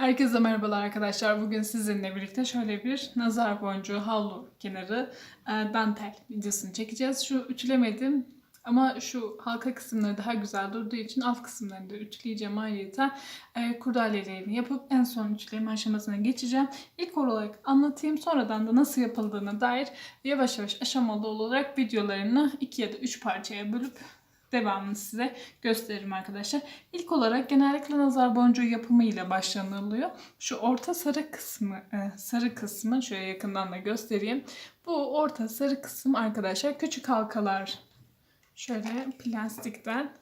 Herkese merhabalar arkadaşlar. Bugün sizinle birlikte şöyle bir nazar boncuğu havlu kenarı e, dantel videosunu çekeceğiz. Şu ütülemedim ama şu halka kısımları daha güzel durduğu için alt kısımlarını da ütüleyeceğim ayrıca. E, kurdalelerini yapıp en son ütüleme aşamasına geçeceğim. İlk olarak anlatayım sonradan da nasıl yapıldığına dair yavaş yavaş aşamalı olarak videolarını 2 ya da 3 parçaya bölüp devamını size gösteririm arkadaşlar. İlk olarak genellikle nazar boncuğu yapımı ile başlanılıyor. Şu orta sarı kısmı, e, sarı kısmı şöyle yakından da göstereyim. Bu orta sarı kısım arkadaşlar küçük halkalar şöyle plastikten.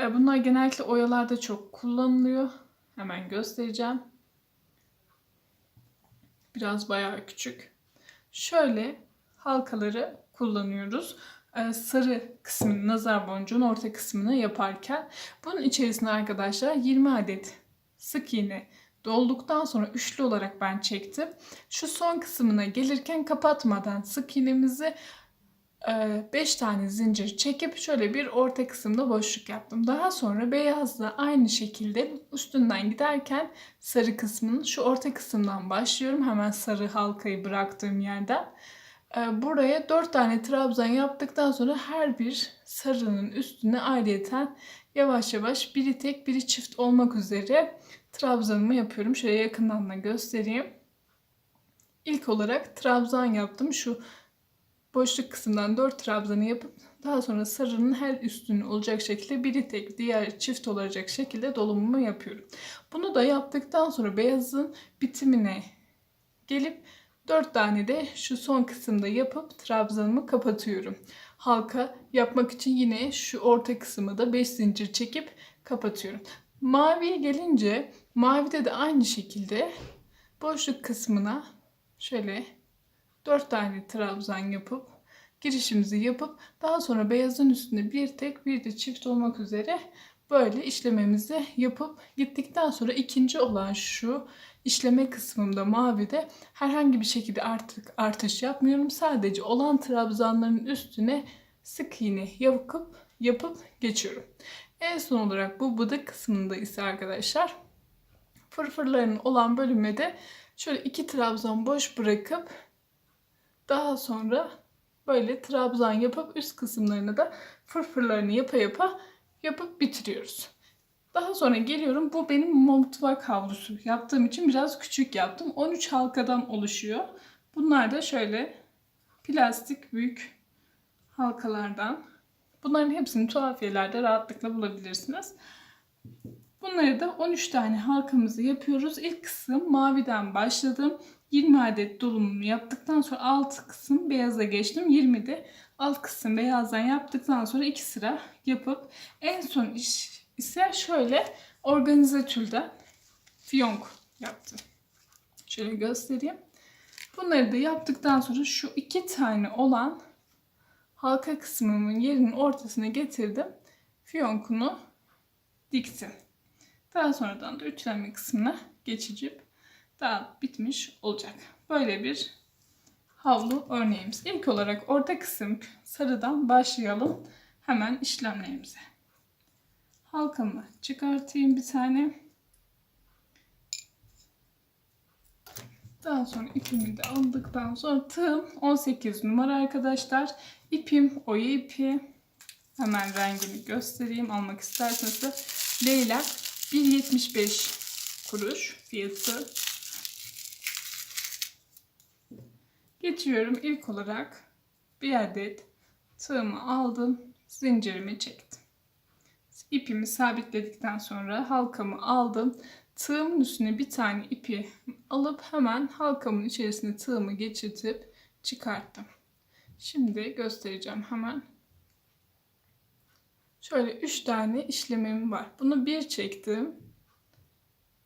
E, Bunlar genellikle oyalarda çok kullanılıyor. Hemen göstereceğim. Biraz bayağı küçük. Şöyle halkaları kullanıyoruz sarı kısmını, nazar boncuğun orta kısmını yaparken bunun içerisine arkadaşlar 20 adet sık iğne dolduktan sonra üçlü olarak ben çektim. Şu son kısmına gelirken kapatmadan sık iğnemizi 5 tane zincir çekip şöyle bir orta kısımda boşluk yaptım. Daha sonra beyazla aynı şekilde üstünden giderken sarı kısmının şu orta kısımdan başlıyorum. Hemen sarı halkayı bıraktığım yerden. Ee, Buraya 4 tane trabzan yaptıktan sonra her bir sarının üstüne ayrıyeten yavaş yavaş biri tek biri çift olmak üzere trabzanımı yapıyorum. Şöyle yakından da göstereyim. İlk olarak trabzan yaptım. Şu boşluk kısımdan 4 trabzanı yapıp daha sonra sarının her üstünü olacak şekilde biri tek diğer çift olacak şekilde dolumumu yapıyorum. Bunu da yaptıktan sonra beyazın bitimine gelip 4 tane de şu son kısımda yapıp trabzanımı kapatıyorum. Halka yapmak için yine şu orta kısmı da 5 zincir çekip kapatıyorum. Maviye gelince mavide de aynı şekilde boşluk kısmına şöyle 4 tane trabzan yapıp girişimizi yapıp daha sonra beyazın üstünde bir tek bir de çift olmak üzere böyle işlememizi yapıp gittikten sonra ikinci olan şu işleme kısmımda mavide herhangi bir şekilde artık artış yapmıyorum. Sadece olan trabzanların üstüne sık iğne yapıp yapıp geçiyorum. En son olarak bu bıdık kısmında ise arkadaşlar fırfırların olan bölüme de şöyle iki trabzan boş bırakıp daha sonra böyle trabzan yapıp üst kısımlarını da fırfırlarını yapa yapa yapıp bitiriyoruz. Daha sonra geliyorum. Bu benim mutfak havlusu. Yaptığım için biraz küçük yaptım. 13 halkadan oluşuyor. Bunlar da şöyle plastik büyük halkalardan. Bunların hepsini tuhafiyelerde rahatlıkla bulabilirsiniz. Bunları da 13 tane halkamızı yapıyoruz. İlk kısım maviden başladım. 20 adet dolumumu yaptıktan sonra alt kısım beyaza geçtim. 20 de alt kısım beyazdan yaptıktan sonra iki sıra yapıp en son iş ise şöyle organize tülden fiyonk yaptım. Şöyle göstereyim. Bunları da yaptıktan sonra şu iki tane olan halka kısmımın yerinin ortasına getirdim. Fiyonkunu diktim. Daha sonradan da ütülenme kısmına geçicip daha bitmiş olacak. Böyle bir havlu örneğimiz. İlk olarak orta kısım sarıdan başlayalım. Hemen işlemlerimize. Halkamı çıkartayım bir tane. Daha sonra ipimi de aldıktan sonra tığım 18 numara arkadaşlar. İpim oya ipi. Hemen rengini göstereyim. Almak isterseniz de Leylak 1.75 kuruş fiyatı. Geçiyorum ilk olarak bir adet tığımı aldım. Zincirimi çektim. İpimi sabitledikten sonra halkamı aldım. Tığımın üstüne bir tane ipi alıp hemen halkamın içerisine tığımı geçirtip çıkarttım. Şimdi göstereceğim hemen. Şöyle 3 tane işlemim var. Bunu bir çektim.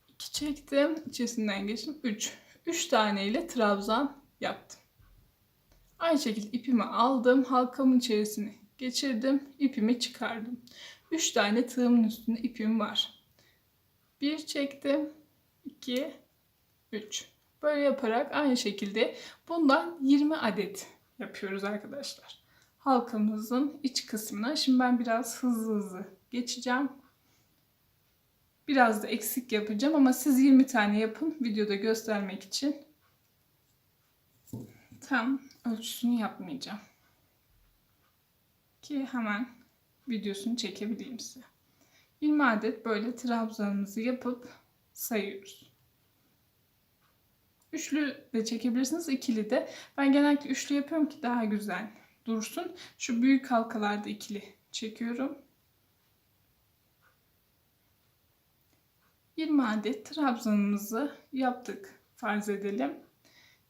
2 çektim. içerisinden geçtim. 3. 3 tane ile trabzan yaptım. Aynı şekilde ipimi aldım. Halkamın içerisine geçirdim. ipimi çıkardım. 3 tane tığımın üstünde ipim var. 1 çektim. 2 3. Böyle yaparak aynı şekilde bundan 20 adet yapıyoruz arkadaşlar. Halkamızın iç kısmına. Şimdi ben biraz hızlı hızlı geçeceğim. Biraz da eksik yapacağım ama siz 20 tane yapın videoda göstermek için. Tam ölçüsünü yapmayacağım. Ki hemen videosunu çekebileyim size. 20 adet böyle trabzanımızı yapıp sayıyoruz. Üçlü de çekebilirsiniz, ikili de. Ben genellikle üçlü yapıyorum ki daha güzel dursun. Şu büyük halkalarda ikili çekiyorum. 20 adet trabzanımızı yaptık farz edelim.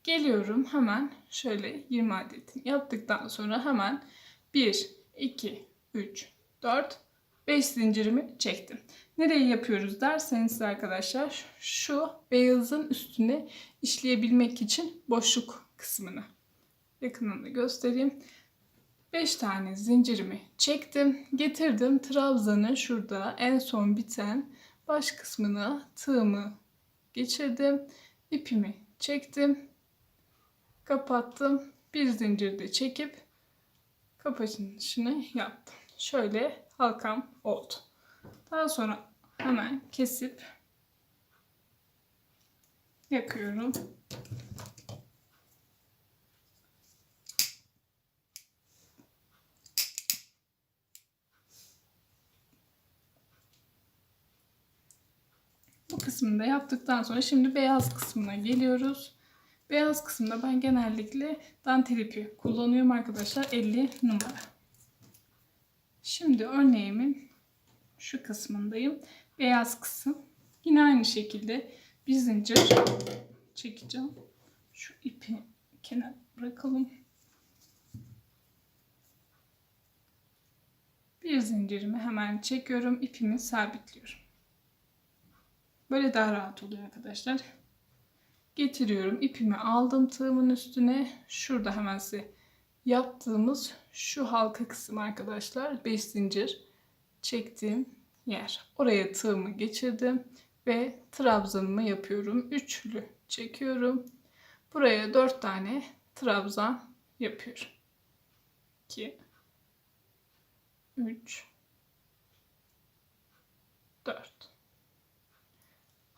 Geliyorum hemen şöyle 20 adet yaptıktan sonra hemen 1, 2, 3, 4, 5 zincirimi çektim. Nereye yapıyoruz derseniz arkadaşlar şu beyazın üstüne işleyebilmek için boşluk kısmını yakınında göstereyim. 5 tane zincirimi çektim. Getirdim trabzanın şurada en son biten baş kısmına tığımı geçirdim. ipimi çektim. Kapattım. Bir zincir de çekip kapanışını yaptım. Şöyle halkam oldu. Daha sonra hemen kesip yakıyorum. Bu kısmını da yaptıktan sonra şimdi beyaz kısmına geliyoruz. Beyaz kısımda ben genellikle dantel ipi kullanıyorum arkadaşlar 50 numara. Şimdi örneğimin şu kısmındayım. Beyaz kısım. Yine aynı şekilde bir zincir çekeceğim. Şu ipi kenar bırakalım. Bir zincirimi hemen çekiyorum. ipimi sabitliyorum. Böyle daha rahat oluyor arkadaşlar. Getiriyorum. ipimi aldım tığımın üstüne. Şurada hemen size yaptığımız şu halka kısım arkadaşlar. 5 zincir çektiğim yer. Oraya tığımı geçirdim ve trabzanımı yapıyorum. Üçlü çekiyorum. Buraya 4 tane trabzan yapıyorum. 2 3 4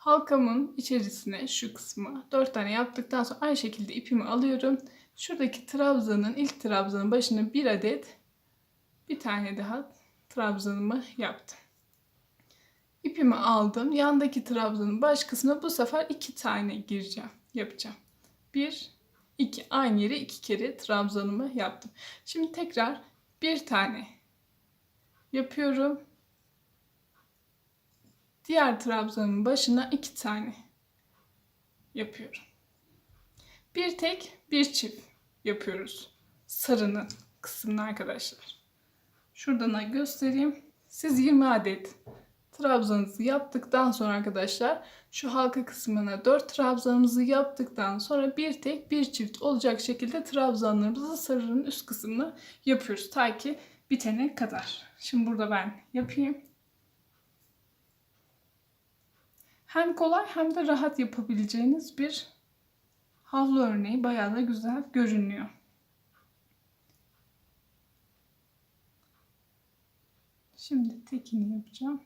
Halkamın içerisine şu kısmı 4 tane yaptıktan sonra aynı şekilde ipimi alıyorum. Şuradaki trabzanın ilk trabzanın başına bir adet bir tane daha trabzanımı yaptım. İpimi aldım. Yandaki trabzanın baş kısmına bu sefer iki tane gireceğim. Yapacağım. Bir, iki. Aynı yere iki kere trabzanımı yaptım. Şimdi tekrar bir tane yapıyorum. Diğer trabzanın başına iki tane yapıyorum. Bir tek bir çift yapıyoruz. Sarının kısmını arkadaşlar. Şuradan göstereyim. Siz 20 adet trabzanınızı yaptıktan sonra arkadaşlar şu halka kısmına 4 trabzanımızı yaptıktan sonra bir tek bir çift olacak şekilde trabzanlarımızı sarının üst kısmını yapıyoruz. Ta ki bitene kadar. Şimdi burada ben yapayım. Hem kolay hem de rahat yapabileceğiniz bir havlu örneği bayağı da güzel görünüyor. Şimdi tekini yapacağım.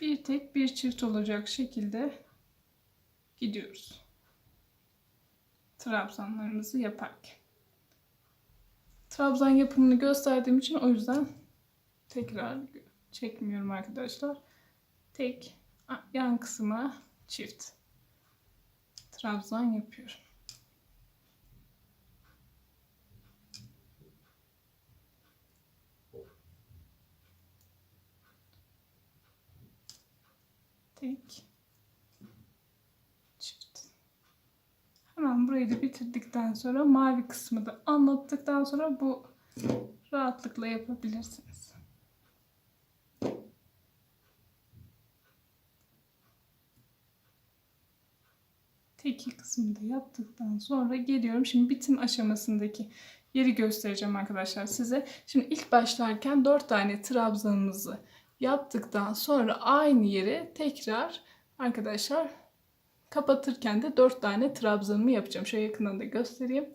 Bir tek bir çift olacak şekilde gidiyoruz. Trabzanlarımızı yaparken. Trabzan yapımını gösterdiğim için o yüzden tekrar çekmiyorum arkadaşlar. Tek yan kısma çift trabzan yapıyorum. Tek çift. Hemen burayı da bitirdikten sonra mavi kısmı da anlattıktan sonra bu rahatlıkla yapabilirsiniz. Teki kısmını da yaptıktan sonra geliyorum. Şimdi bitim aşamasındaki yeri göstereceğim arkadaşlar size. Şimdi ilk başlarken 4 tane trabzanımızı yaptıktan sonra aynı yere tekrar arkadaşlar kapatırken de 4 tane trabzanımı yapacağım. Şöyle yakından da göstereyim.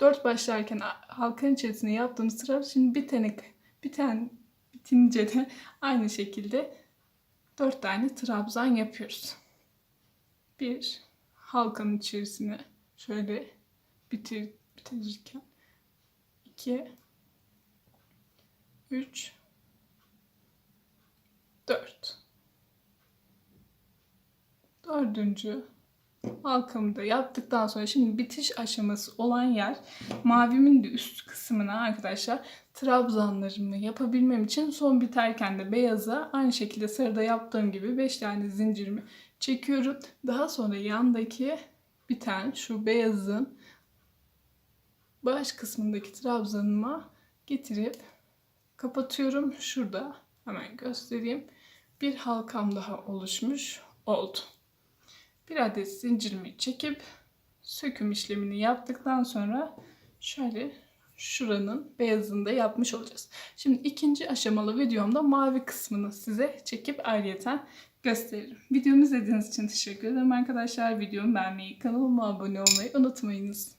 4 başlarken halkanın içerisine yaptığımız trabzan şimdi bitene, biten bitince de aynı şekilde 4 tane trabzan yapıyoruz. Bir halkanın içerisine şöyle bitir, bitirirken. 2 3 4 Dördüncü halkamı da yaptıktan sonra şimdi bitiş aşaması olan yer mavimin de üst kısmına arkadaşlar trabzanlarımı yapabilmem için son biterken de beyaza aynı şekilde sarıda yaptığım gibi 5 tane zincirimi çekiyorum. Daha sonra yandaki biten şu beyazın baş kısmındaki trabzanıma getirip kapatıyorum. Şurada hemen göstereyim. Bir halkam daha oluşmuş oldu. Bir adet zincirimi çekip söküm işlemini yaptıktan sonra şöyle şuranın beyazını da yapmış olacağız. Şimdi ikinci aşamalı videomda mavi kısmını size çekip ayrıyeten gösteririm. Videomu izlediğiniz için teşekkür ederim arkadaşlar. Videomu beğenmeyi, kanalıma abone olmayı unutmayınız.